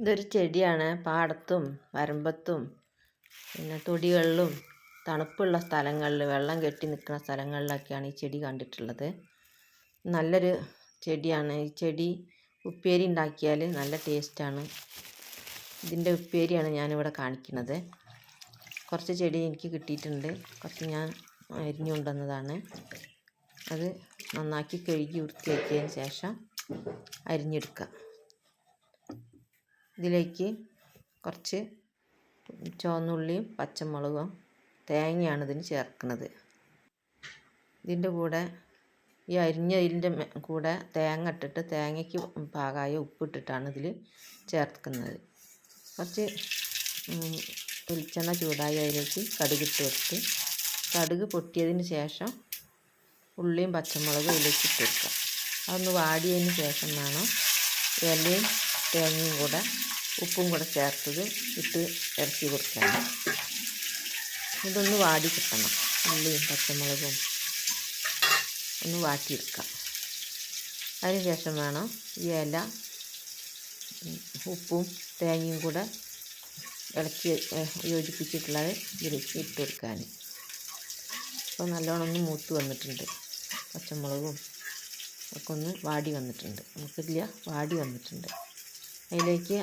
ഇതൊരു ചെടിയാണ്. പാടത്തും വരമ്പത്തും പിന്നെ തൊടികളിലും തണുപ്പുള്ള സ്ഥലങ്ങളിൽ വെള്ളം കെട്ടി നിൽക്കുന്ന സ്ഥലങ്ങളിലൊക്കെയാണ് ഈ ചെടി കണ്ടിട്ടുള്ളത്. നല്ലൊരു ചെടിയാണ്. ഈ ചെടി ഉപ്പേരി ഉണ്ടാക്കിയാൽ നല്ല ടേസ്റ്റാണ്. ഇതിന്റെ ഉപ്പേരിയാണ് ഞാനിവിടെ കാണിക്കുന്നത്. കുറച്ച് ചെടി എനിക്ക് കിട്ടിയിട്ടുണ്ട്. കുറച്ച് ഞാൻ അരിഞ്ഞു കൊണ്ടുവന്നതാണ്. അത് നന്നാക്കി കഴുകി വൃത്തിയാക്കിയതിന് ശേഷം അരിഞ്ഞെടുക്കുക ഇതിലേക്ക് കുറച്ച് ചുവന്നുള്ളിയും പച്ചമുളകും തേങ്ങയാണ് ഇതിന് ചേർക്കുന്നത്. ഇതിന്റെ കൂടെ ഈ അരിഞ്ഞതിന്റെ കൂടെ തേങ്ങ ഇട്ടിട്ട് തേങ്ങയ്ക്ക് പാകമായ ഉപ്പിട്ടിട്ടാണ് ഇതിൽ ചേർക്കുന്നത്. കുറച്ച് വെളിച്ചെണ്ണ ചൂടായി അതിലേക്ക് കടുകിട്ട് വെച്ച് കടുക് പൊട്ടിയതിന് ശേഷം ഉള്ളിയും പച്ചമുളകും ഇതിലേക്ക് ഇട്ട് കൊടുക്കുക. അതൊന്ന് വാടിയതിന് ശേഷം വേണം ഇലയും തേങ്ങയും കൂടെ ഉപ്പും കൂടെ ചേർത്തത് ഇട്ട് ഇറക്കി കൊടുക്കണം ഇതൊന്ന് വാടി കിട്ടണം. ഉള്ളിയും പച്ചമുളകും ഒന്ന് വാട്ടിയെടുക്കാം അതിന് ശേഷം വേണം ഈ ഇല ഉപ്പും തേങ്ങയും കൂടെ ഇളക്കി യോജിപ്പിച്ചിട്ടുള്ളത് ഇതിലേക്ക് ഇട്ട് കൊടുക്കാൻ. അപ്പോൾ നല്ലോണം ഒന്ന് മൂത്ത് വന്നിട്ടുണ്ട്. പച്ചമുളകും ഒക്കെ ഒന്ന് വാടി വന്നിട്ടുണ്ട്. നമുക്കില്ല വാടി വന്നിട്ടുണ്ട്. അതിലേക്ക്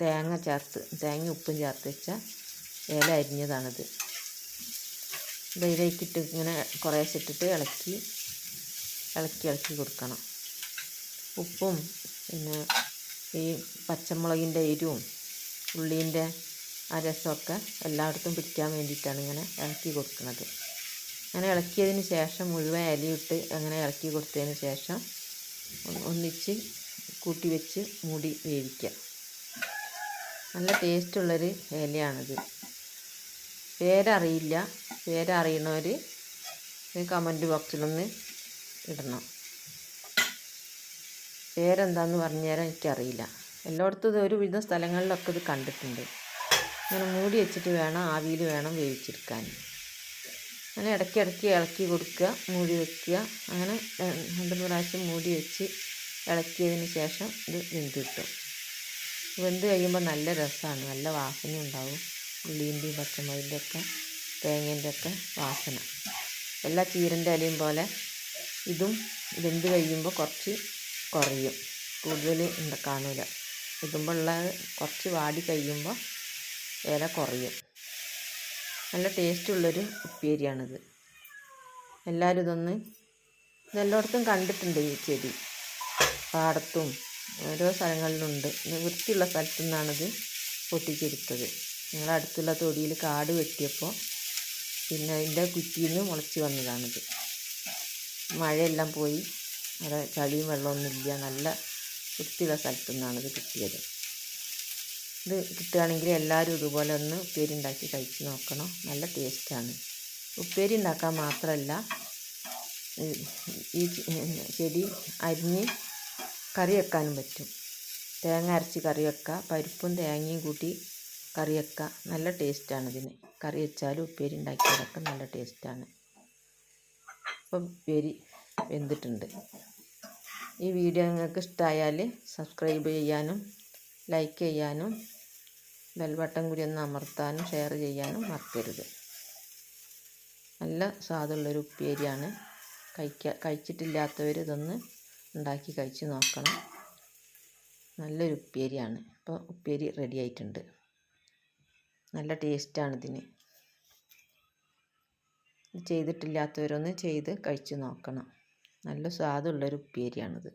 തേങ്ങ ചേർത്ത് തേങ്ങ ഉപ്പും ചേർത്ത് വെച്ച ഇല അരിഞ്ഞതാണിത്. ഇതിലേക്കിട്ട് ഇങ്ങനെ കുറേശ്ശെ ഇട്ടിട്ട് ഇളക്കി ഇളക്കി ഇളക്കി കൊടുക്കണം. ഉപ്പും പിന്നെ ഈ പച്ചമുളകിന്റെ എരിവും ഉള്ളീന്റെ ആ രസമൊക്കെ എല്ലായിടത്തും പിടിക്കാൻ വേണ്ടിയിട്ടാണ് ഇങ്ങനെ ഇളക്കി കൊടുക്കുന്നത്. അങ്ങനെ ഇളക്കിയതിന് ശേഷം മുഴുവൻ ഇലയിട്ട് അങ്ങനെ ഇളക്കി കൊടുത്തതിന് ശേഷം ഒന്നിച്ച് കൂട്ടി വെച്ച് മൂടി വേവിക്കുക. നല്ല ടേസ്റ്റുള്ളൊരു ഇലയാണിത്. പേരറിയില്ല. പേരറിയണവർ കമന്റ് ബോക്സിലൊന്ന് ഇടണം. പേരെന്താന്ന് പറഞ്ഞു തരാൻ എനിക്കറിയില്ല. എല്ലായിടത്തും ഇത് ഒരുവിധ സ്ഥലങ്ങളിലൊക്കെ ഇത് കണ്ടിട്ടുണ്ട്. ഇങ്ങനെ മൂടി വെച്ചിട്ട് വേണം ആവിയിൽ വേണം വേവിച്ചെടുക്കാൻ. അങ്ങനെ ഇടയ്ക്ക് ഇടയ്ക്ക് ഇളക്കി കൊടുക്കുക മൂടി വെക്കുക. അങ്ങനെ രണ്ട് പ്രാവശ്യം മൂടി വെച്ച് ഇളക്കിയതിന് ശേഷം ഇത് വെന്ത് കിട്ടും. വെന്ത് കഴിയുമ്പോൾ നല്ല രസമാണ്. നല്ല വാസന ഉണ്ടാവും. ഉള്ളീന്റെയും പച്ചമുളകിന്റെ ഒക്കെ തേങ്ങേന്റെ ഒക്കെ വാസന. എല്ലാ ചീരന്റെ ഇലയും പോലെ ഇതും വെന്ത് കഴിയുമ്പോൾ കുറച്ച് കുറയും. കൂടുതൽ ഉണ്ട് കാണില്ല ഇടുമ്പോൾ കുറച്ച് വാടി കഴിയുമ്പോൾ ഇല കുറയും. നല്ല ടേസ്റ്റുള്ളൊരു ഉപ്പേരിയാണിത്. എല്ലാവരും ഇതൊന്ന് ഇതെല്ലായിടത്തും കണ്ടിട്ടുണ്ട് ഈ ചെടി. പാടത്തും ഓരോ സ്ഥലങ്ങളിലുണ്ട്. വൃത്തിയുള്ള സ്ഥലത്തു നിന്നാണിത് പൊട്ടിച്ചെടുത്തത് ഞങ്ങളുടെ അടുത്തുള്ള തൊടിയിൽ കാട് വെട്ടിയപ്പോൾ പിന്നെ അതിന്റെ കുറ്റിയിൽ നിന്ന് മുളച്ച് വന്നതാണിത്. മഴയെല്ലാം പോയി. അവിടെ ചളിയും വെള്ളമൊന്നുമില്ല നല്ല വൃത്തിയുള്ള സ്ഥലത്തു നിന്നാണിത് കിട്ടിയത്. ഇത് കിട്ടുകയാണെങ്കിൽ എല്ലാവരും ഇതുപോലെ ഒന്ന് ഉപ്പേരി ഉണ്ടാക്കി കഴിച്ച് നോക്കണം. നല്ല ടേസ്റ്റാണ്. ഉപ്പേരി ഉണ്ടാക്കാൻ മാത്രമല്ല ഈ ചെടി അരിഞ്ഞ് കറി വെക്കാനും പറ്റും. തേങ്ങ അരച്ച് കറി വെക്കുക. പരിപ്പും തേങ്ങയും കൂട്ടി കറി വെക്കുക. നല്ല ടേസ്റ്റാണ് ഇതിന്. കറി വെച്ചാലും ഉപ്പേരി ഉണ്ടാക്കിയതൊക്കെ നല്ല ടേസ്റ്റാണ്. ഇപ്പം ഉപ്പേരി വെന്തിട്ടുണ്ട്. ഈ വീഡിയോ നിങ്ങൾക്ക് ഇഷ്ടമായാൽ സബ്സ്ക്രൈബ് ചെയ്യാനും ലൈക്ക് ചെയ്യാനും ബെൽ ബട്ടൺ കൂടി ഒന്ന് അമർത്താനും ഷെയർ ചെയ്യാനും മറക്കരുത്. നല്ല സ്വാദുള്ളൊരു ഉപ്പേരിയാണ്. കഴിക്കുക കഴിച്ചിട്ടില്ലാത്തവർ ഇതൊന്ന് ഉണ്ടാക്കി കഴിച്ച് നോക്കണം. നല്ലൊരു ഉപ്പേരിയാണ്. അപ്പോൾ ഉപ്പേരി റെഡി ആയിട്ടുണ്ട്. നല്ല ടേസ്റ്റാണ് ഇതിന്. ചെയ്തിട്ടില്ലാത്തവരൊന്ന് ചെയ്ത് കഴിച്ച് നോക്കണം. നല്ല സ്വാദുള്ളൊരു ഉപ്പേരിയാണിത്.